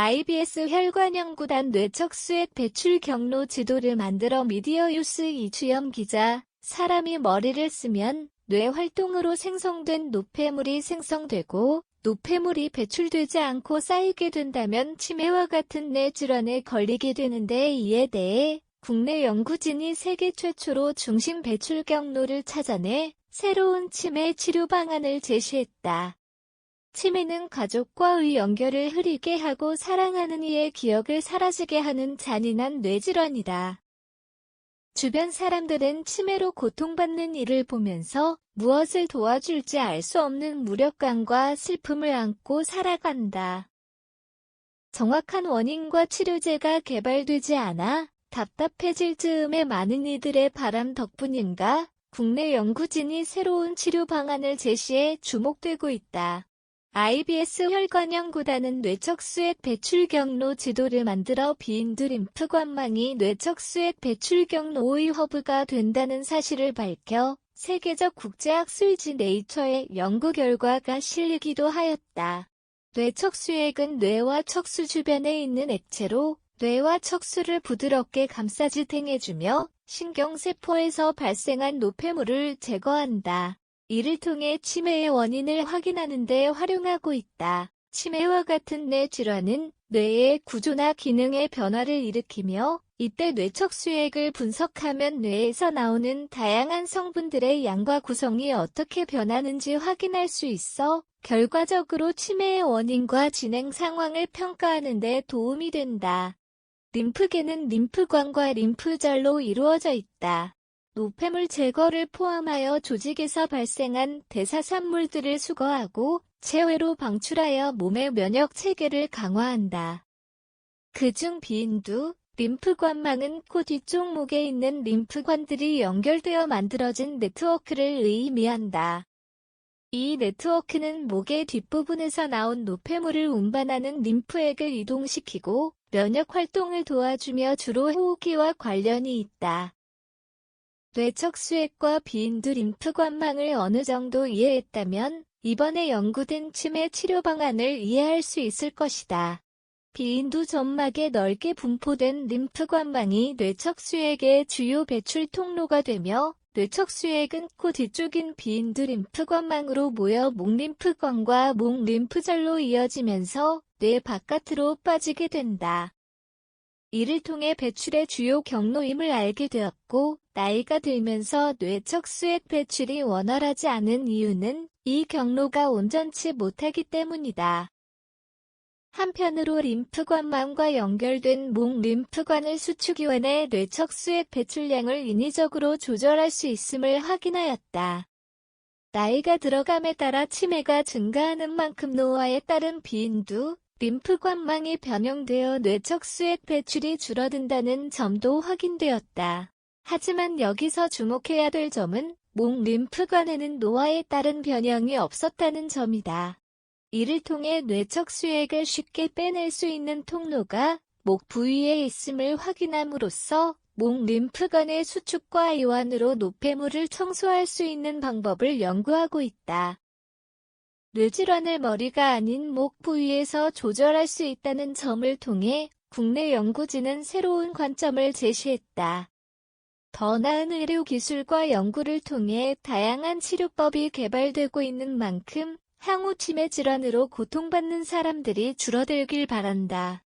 IBS 혈관연구단 뇌척수액 배출 경로 지도를 만들어 미디어 유스 이주영 기자, 사람이 머리를 쓰면 뇌 활동으로 생성된 노폐물이 생성되고 노폐물이 배출되지 않고 쌓이게 된다면 치매와 같은 뇌 질환에 걸리게 되는데 이에 대해 국내 연구진이 세계 최초로 중심 배출 경로를 찾아내 새로운 치매 치료 방안을 제시했다. 치매는 가족과의 연결을 흐리게 하고 사랑하는 이의 기억을 사라지게 하는 잔인한 뇌질환이다. 주변 사람들은 치매로 고통받는 이를 보면서 무엇을 도와줄지 알 수 없는 무력감과 슬픔을 안고 살아간다. 정확한 원인과 치료제가 개발되지 않아 답답해질 즈음에 많은 이들의 바람 덕분인가 국내 연구진이 새로운 치료 방안을 제시해 주목되고 있다. IBS 혈관연구단은 뇌척수액 배출 경로 지도를 만들어 비인두 림프 관망이 뇌척수액 배출 경로의 허브가 된다는 사실을 밝혀 세계적 국제학술지 네이처의 연구 결과가 실리기도 하였다. 뇌척수액은 뇌와 척수 주변에 있는 액체로 뇌와 척수를 부드럽게 감싸지탱해주며 신경세포에서 발생한 노폐물을 제거한다. 이를 통해 치매의 원인을 확인하는 데 활용하고 있다. 치매와 같은 뇌 질환은 뇌의 구조나 기능의 변화를 일으키며 이때 뇌척 수액을 분석하면 뇌에서 나오는 다양한 성분들의 양과 구성이 어떻게 변하는지 확인할 수 있어 결과적으로 치매의 원인과 진행 상황을 평가하는 데 도움이 된다. 림프계는 림프관과 림프절로 이루어져 있다. 노폐물 제거를 포함하여 조직에서 발생한 대사산물들을 수거하고 체외로 방출하여 몸의 면역 체계를 강화한다. 그중 비인두, 림프관망은 코 뒤쪽 목에 있는 림프관들이 연결되어 만들어진 네트워크를 의미한다. 이 네트워크는 목의 뒷부분에서 나온 노폐물을 운반하는 림프액을 이동시키고 면역 활동을 도와주며 주로 호흡기와 관련이 있다. 뇌척 수액과 비인두 림프 관망을 어느 정도 이해했다면 이번에 연구된 치매 치료 방안을 이해할 수 있을 것이다. 비인두 점막에 넓게 분포된 림프 관망이 뇌척 수액의 주요 배출 통로가 되며 뇌척 수액은 코 뒤쪽인 비인두 림프 관망으로 모여 목 림프관과 목 림프절로 이어지면서 뇌 바깥으로 빠지게 된다. 이를 통해 배출의 주요 경로임을 알게 되었고 나이가 들면서 뇌척수액 배출이 원활하지 않은 이유는 이 경로가 온전치 못하기 때문이다. 한편으로 림프관망과 연결된 목 림프관을 수축위원회 뇌척수액 배출량을 인위적으로 조절할 수 있음을 확인하였다. 나이가 들어감에 따라 치매가 증가하는 만큼 노화에 따른 비인두, 림프관망이 변형되어 뇌척수액 배출이 줄어든다는 점도 확인되었다. 하지만 여기서 주목해야 될 점은 목 림프관에는 노화에 따른 변형이 없었다는 점이다. 이를 통해 뇌척 수액을 쉽게 빼낼 수 있는 통로가 목 부위에 있음을 확인함으로써 목 림프관의 수축과 이완으로 노폐물을 청소할 수 있는 방법을 연구하고 있다. 뇌질환을 머리가 아닌 목 부위에서 조절할 수 있다는 점을 통해 국내 연구진은 새로운 관점을 제시했다. 더 나은 의료 기술과 연구를 통해 다양한 치료법이 개발되고 있는 만큼 향후 치매 질환으로 고통받는 사람들이 줄어들길 바란다.